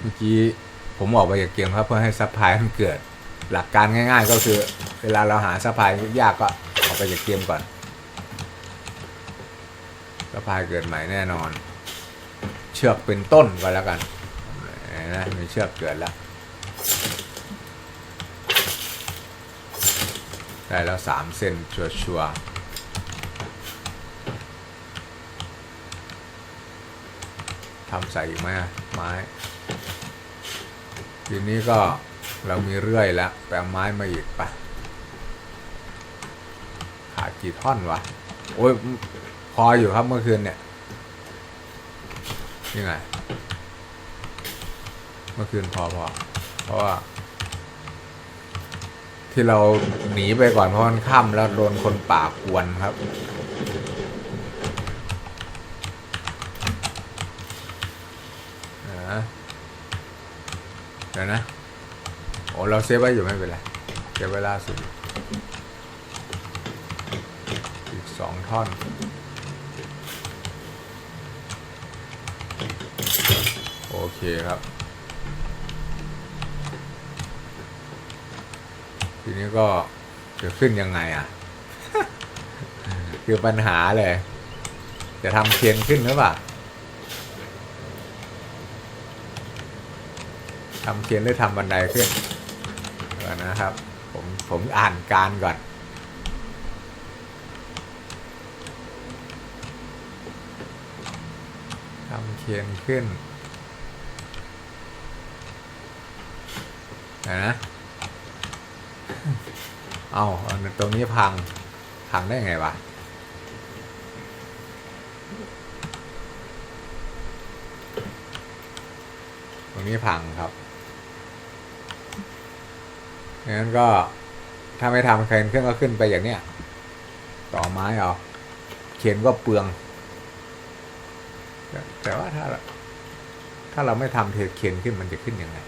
เมื่อกี้ผมออกไปจากเกมครับเพื่อให้ซัพพลายมันเกิด หลักการง่าย ๆ ก็คือ เวลาเราหาซัพพลายยากก็ออกไปจากเกมก่อนซัพพลายเกิดใหม่แน่นอน เชือกเป็นต้นก็แล้วกันนะมีเชือกเกิดแล้วได้แล้วสามเส้นชัวร์ ทำใส่อีกไหมไม้ ทีนี้ก็เรามีเรื่อยแล้วแปลไม้มาอีกปะขาดกี่ท่อนวะ โอ้ยพออยู่ครับเมื่อคืนเนี่ยยังไง เมื่อคืนพอพอเพราะว่า ที่เราหนีไปก่อนเพราะมันค่ำแล้วโดนคนป่ากวนครับ นะเดี๋ยว นะ โอ้เราเซฟไว้อยู่ไม่เป็นไรเก็บไว้ล่าสุด อีกสองท่อนโอเคครับ ทีนี้ก็จะขึ้นยังไงอะ คือปัญหาเลย จะทำเคียนขึ้นหรือเปล่า ทำเคียนหรือทำบันไดขึ้นนะครับ ผมผมอ่านการก่อนทำเคียนขึ้นนะเอาเอาตรงนี้พัง พังได้ไงวะตรงนี้พังครับ งั้นก็ถ้าไม่ทำเคนเครื่องก็ขึ้นไปอย่างเนี้ยต่อไม้เอาเข็นก็เปลือง แต่ว่าถ้า ถ้าเราไม่ทำเทเข็นขึ้นมันจะขึ้นยังไง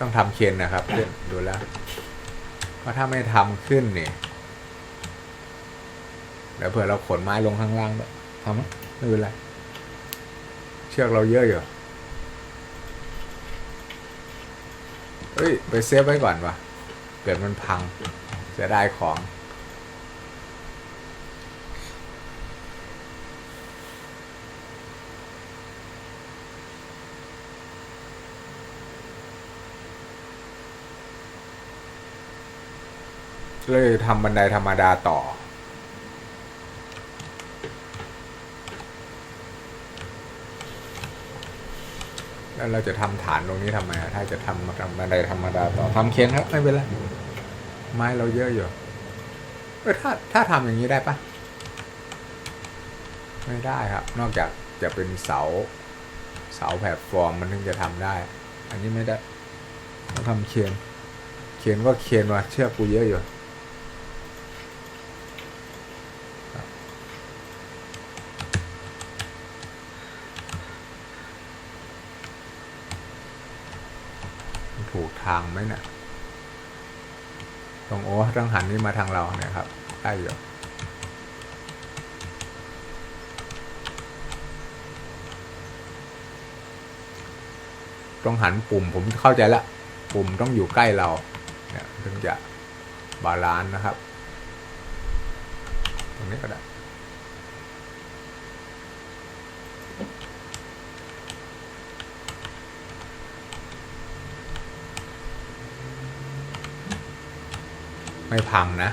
ต้องทำเคนนะครับเพื่อนดูแล้วเพราะถ้าไม่ทำขึ้นเนี่ยเดี๋ยวเผื่อเราขนไม้ลงข้างล่างด้วยทำไหม ไม่เป็นไรเชือกเราเยอะอยู่เฮ้ย ไปเซฟไว้ก่อนวะเกิดมันพังเสียดายของ เลยทำบันไดธรรมดาต่อ แล้ว เราจะทำฐานตรงนี้ทำไมถ้าจะทำทำบันไดธรรมดาต่อทำเค้นครับไม่เป็นไรไม้เราเยอะอยู่เออถ้าถ้าทำอย่างนี้ได้ปะไม่ได้ครับ นอกจากจะเป็นเสา เสาแพลตฟอร์มมันถึงจะทำได้ อันนี้ไม่ได้ต้องทำเคียนเคียนก็เคียนว่ะเชือกกูเยอะอยู่ ถู กทางไหมเนี่ยตรงโอ้ต้องหันนี่มาทางเราเนี่ยครับได้อยู่ต้องหันปุ่มผมเข้าใจละปุ่มต้องอยู่ใกล้เราเนี่ยถึงจะบาลานซ์นะครับ ตรงนี้ก็ได้ ไม่พังนะ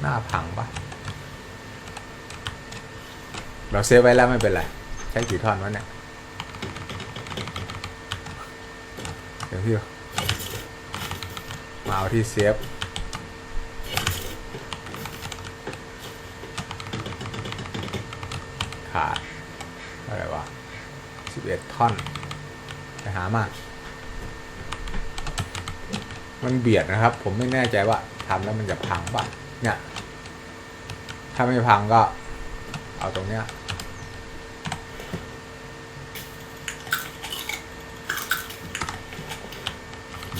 หน้าพังปะเราเซฟไว้แล้วไม่เป็นไร ใช้กี่ท่อนวะเนี่ย เดี๋ยวพี่มาเอาที่เซฟขาดอะไรวะสิบเอ็ดท่อน ไปหามา มันเบียดนะครับ ผมไม่แน่ใจว่าทำแล้วมันจะพังป่ะเนี่ย ถ้าไม่พังก็ เอาตรงเนี้ย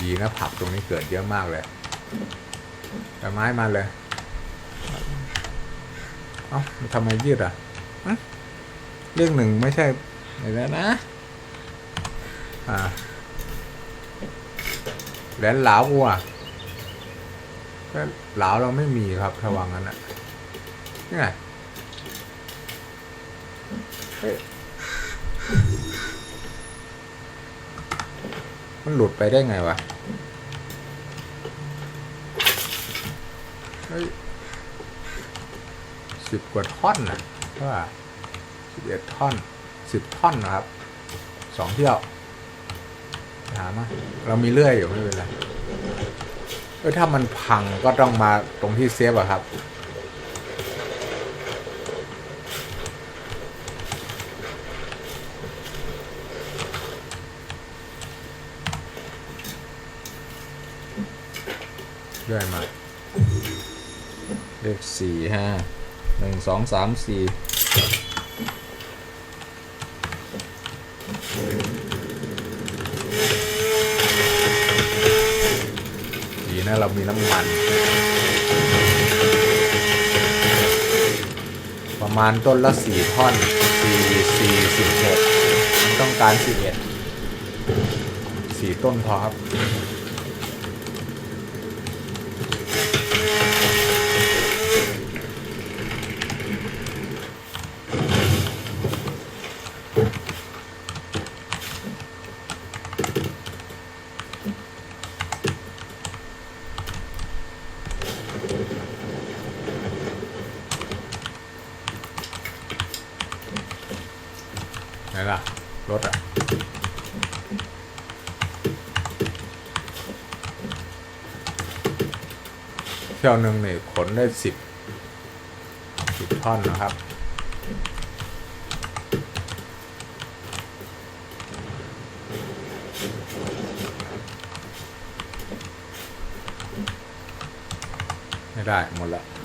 ดีนะผักตรงนี้เกิดเยอะมากเลยแต่ไม้มาเลย เอ้าทำไมยืดอะเรื่องหนึ่งไม่ใช่เดี๋ยวนะ อ่า แหลนเหลาวัวก็เหลาเราไม่มีครับถ้าวังนั้นะนี่ไงมันหลุดไปได้ไงวะ เฮ้ยสิบกว่าท่อนนะว่าสิบเอ็ดท่อนสิบท่อนนะครับสองเที่ยว หามาเรามีเลื่อยอยู่ไม่เป็นไรเออถ้ามันพังก็ต้องมาตรงที่เซฟอะครับ เลื่อยมาเลขสี่ห้าหนึ่งสองสามสี่ดี นะเรามีน้ำมัน ประมาณต้นละสี่ท่อนสี่สี่สิบเจ็ดต้องการสิบเอ็ดสี่ต้นพอครับ รถอะเที่ยวหนึ่งนี่ขนได้สิบสิบท่อนนะครับไม่ได้หมดละ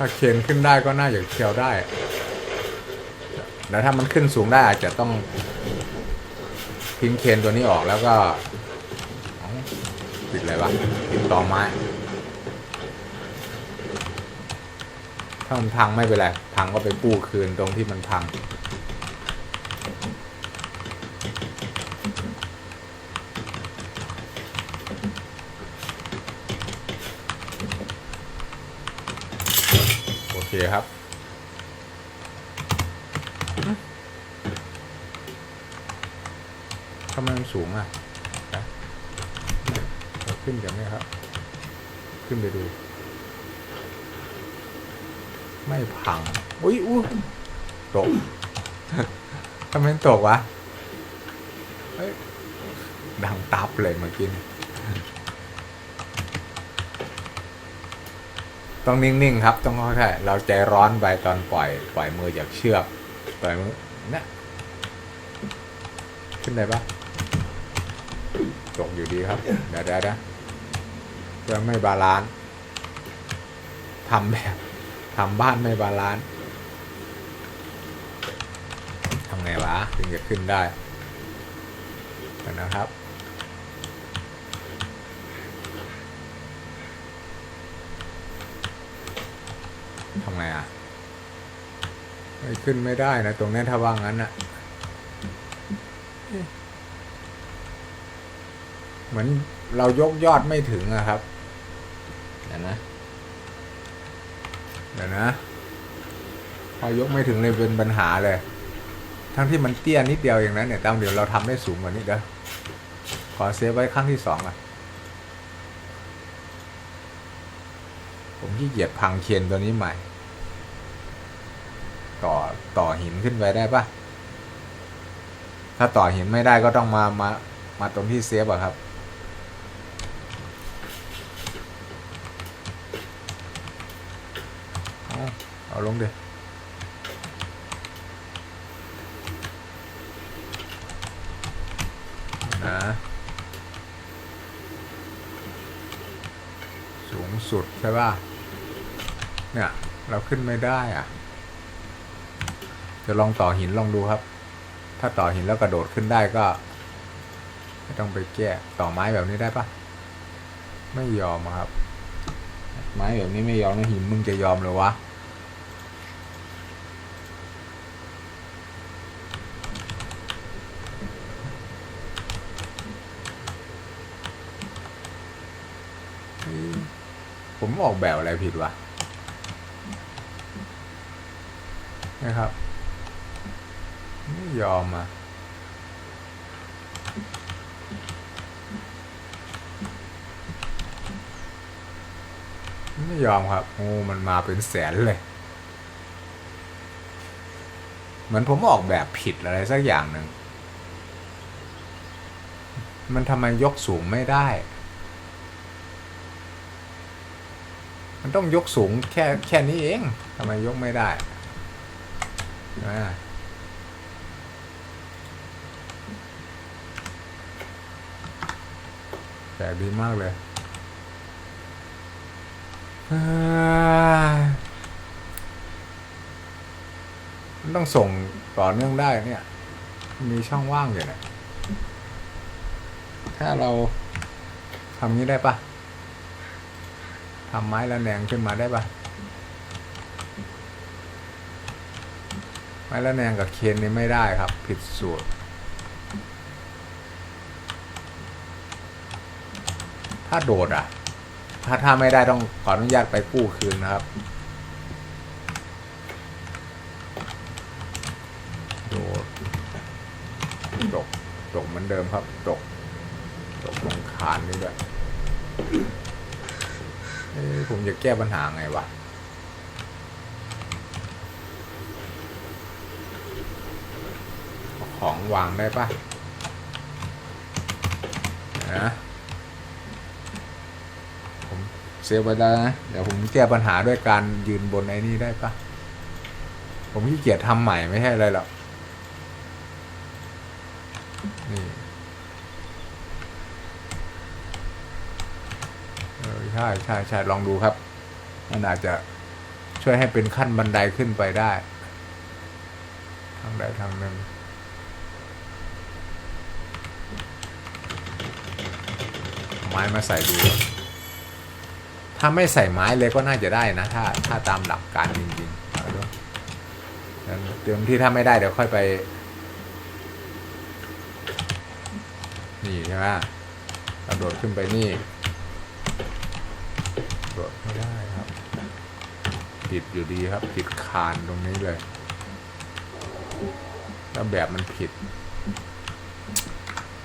ถ้าเคนขึ้นได้ก็น่าจะเที่ยวได้แล้วถ้ามันขึ้นสูงได้อาจจะต้องทิ้งเคนตัวนี้ออกแล้วก็ปิดอะไรวะติดต่อไม้ ถ้ามันพังไม่เป็นไร พังก็ไปกู้คืนตรงที่มันพัง โอเคครับ ทำไมมันสูงอะนะขึ้นกันไหมครับ ขึ้นไปดู ไม่พัง อุ้ยอุ้ยตกทำไมตกวะเฮ้ยดังตับเลยเมื่อกี้ ต้องนิ่งๆครับ ต้องค่อยๆเราใจร้อนไปตอนปล่อยปล่อยมือจากเชือกปล่อยมือเนี่ยขึ้นได้ปะตกอยู่ดีครับเดี๋ยวเดี๋ยวนะเพื่อไม่บาลานซ์ทำแบบทำบ้านไม่บาลานซ์ทำไงวะถึงจะขึ้นได้นะครับ ทำไงอะไม่ขึ้นไม่ได้นะตรงนี้ถ้าว่างงั้นอะ เหมือนเรายกยอดไม่ถึงอะครับ เดี๋ยวนะ เดี๋ยวนะ พอยกไม่ถึงเลยเป็นปัญหาเลย ทั้งที่มันเตี้ยนิดเดียวอย่างนั้นเนี่ยตั้งเดี๋ยวเราทำได้สูงกว่านี้เด้อขอเซฟไว้ครั้งที่สองอะผมขี้เกียจพังเคียนตัวนี้ใหม่ หินขึ้นไปได้ปะถ้าต่อหินไม่ได้ก็ต้องมามามาตรงที่เซฟอะครับ เอาเอลงดินะสูงสุดใช่ป่ะ เนี่ย เราขึ้นไม่ได้อะ จะลองต่อหินลองดูครับ ถ้าต่อหินแล้วกระโดดขึ้นได้ก็ ไม่ต้องไปแก้ต่อไม้แบบนี้ได้ปะไม่ยอมครับ ไม้แบบนี้ไม่ยอมนะหินมึงจะยอมเลยวะผมออกแบบอะไรผิดวะนะครับ ไม่ยอมอะไม่ยอมครับโอ้มันมาเป็นแสนเลย เหมือนผมออกแบบผิดอะไรสักอย่างหนึ่ง มันทำไมยกสูงไม่ได้ มันต้องยกสูงแค่แค่นี้เองทำไมยกไม่ได้อ่า ปลกดีมากเลยมันต้องส่งต่อเนื่องได้เนี่ย มีช่องว่างอยู่เนี่ยถ้าเราทำนี้ได้ปะทำไม้ละแนงขึ้นมาได้ปะไม้ละแนงกับเคนนี่ไม่ได้ครับ ผิดสูตร ถ้าโดดอะ ถ้าถ้าไม่ได้ต้องขออนุญาตไปกู้คืนนะครับ โดดตกตกเหมือนเดิมครับตกตกตรงคานนี่ด้วยเอ้ยผมจะแก้ปัญหาไงวะของวางได้ปะนะผม เซฟไว้แล้วนะเดี๋ยวผมแก้ปัญหาด้วยการยืนบนไอ้นี่ได้ปะผมขี้เกียจทำใหม่ไม่ใช่อะไรหรอกนี่เออใช่ใช่ใช่ลองดูครับ มันอาจจะช่วยให้เป็นขั้นบันไดขึ้นไปได้ ทางใดทางหนึ่งไม้มาใส่ดู ถ้าไม่ใส่ไม้เลยก็น่าจะได้นะ ถ้าถ้าตามหลักการจริงๆเอาดูเดี๋ยวที่ถ้าไม่ได้เดี๋ยวค่อยไป นี่ใช่ไหมกระโดดขึ้นไปนี่โดดไม่ได้ครับผิดอยู่ดีครับผิดคานตรงนี้เลยแล้วแบบมันผิด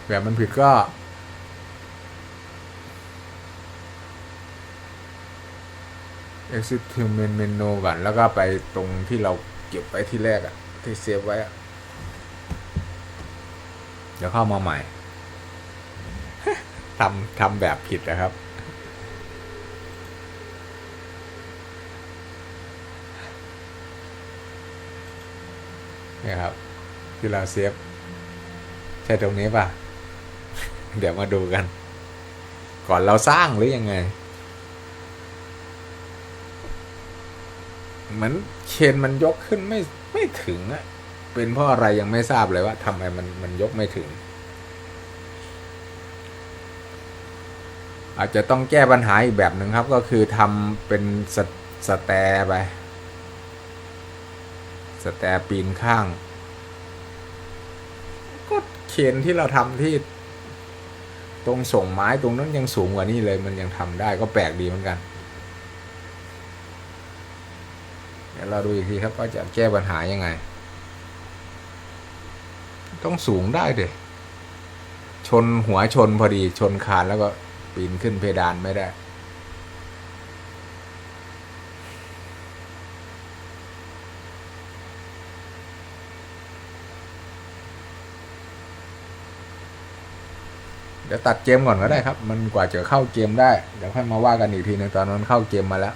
แบบมันผิดก็ exit to main menu ก่อนแล้วก็ไปตรงที่เราเก็บไว้ที่แรกอะที่เซฟไว้อะเดี๋ยวเข้ามาใหม่ทำทำแบบผิดนะครับ นี่ครับที่เราเซฟ ใช่ตรงนี้ป่ะ เดี๋ยวมาดูกัน ก่อนเราสร้างหรือยังไง เหมือนเชนมันยกขึ้นไม่ไม่ถึงอะเป็นเพราะอะไรยังไม่ทราบเลยว่าทำไมมันมันยกไม่ถึง อาจจะต้องแก้ปัญหาอีกแบบหนึ่งครับ ก็คือทำเป็นสสแตร์ไปสแตร์ปีนข้าง ก็เคนที่เราทำที่ ตรงส่งไม้ตรงนั้นยังสูงกว่านี้เลย มันยังทำได้ก็แปลกดีเหมือนกัน เดี๋ยวเราดูอีกทีครับว่าจะแก้ปัญหายังไง ต้องสูงได้เด็ชนหัวชนพอดีชนคานแล้วก็ปีนขึ้นเพดานไม่ได้ เดี๋ยวตัดเกมก่อนก็ได้ครับ มันกว่าจะเข้าเกมได้ เดี๋ยวค่อยมาว่ากันอีกทีหนึงตอนนั้นเข้าเกมมาแล้ว